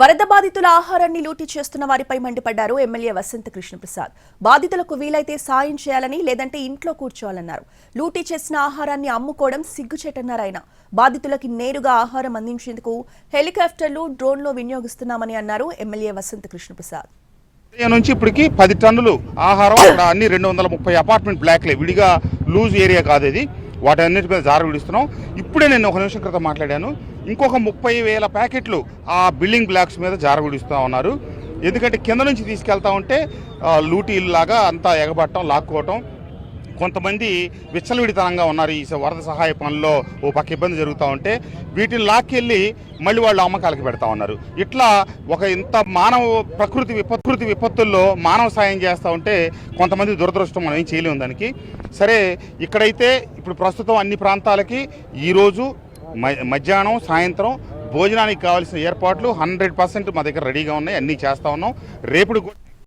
వరద బాధితుల ఆహారాన్ని లూటీ చేస్తున్న వారిపై మండిపడ్డారు ఎమ్మెల్యే వసంత కృష్ణప్రసాద్. బాధితులకు వీలైతే సాయం చేయాలని లేదంటే ఇంట్లో కూర్చోవాలన్నారు. లూటీ చేసిన ఆహారాన్ని అమ్ముకోవడం సిగ్గుచేటన్నారు ఆయన. బాధితులకి నేరుగా ఆహారం అందించేందుకు హెలికాప్టర్లు డ్రోన్లు వినియోగిస్తున్నామని అన్నారు ఎమ్మెల్యే వసంత కృష్ణప్రసాద్. నుంచి ఇప్పటికి పది టన్నులు ఆహారం అక్కడ అన్ని రెండు వందల ముప్పై అపార్ట్మెంట్ బ్లాక్లే. విడిగా లూజ్ ఏరియా కాదు ఇది. వాటన్నిటి మీద జార విడిస్తున్నాం. ఇప్పుడే నేను ఒక నిమిషం క్రితం మాట్లాడాను. ఇంకొక ముప్పై వేల ప్యాకెట్లు ఆ బిల్డింగ్ బ్లాక్స్ మీద జారగుడిస్తూ ఉన్నారు. ఎందుకంటే కింద నుంచి తీసుకెళ్తా ఉంటే లూటీలు లూటీలాగా అంతా ఎగబట్టడం లాక్కోవటం. కొంతమంది విచ్చలవిడితనంగా ఉన్నారు ఈ వరద సహాయ పనుల్లో ఓ పక్క ఇబ్బంది జరుగుతూ ఉంటే వీటిని లాక్కెళ్ళి మళ్ళీ వాళ్ళు అమ్మకాలకి పెడతా ఉన్నారు. ఇట్లా ఒక ఇంత మానవ ప్రకృతి ప్రకృతి విపత్తుల్లో మానవ సాయం చేస్తూ ఉంటే కొంతమంది దురదృష్టం మనం ఏం చేయలేము దానికి. సరే ఇక్కడైతే ఇప్పుడు ప్రస్తుతం అన్ని ప్రాంతాలకి ఈరోజు మధ్యాహ్నం సాయంత్రం భోజనానికి కావాల్సిన ఏర్పాట్లు హండ్రెడ్ పర్సెంట్ మా దగ్గర రెడీగా ఉన్నాయి. అన్నీ చేస్తూ ఉన్నాం. రేపుడు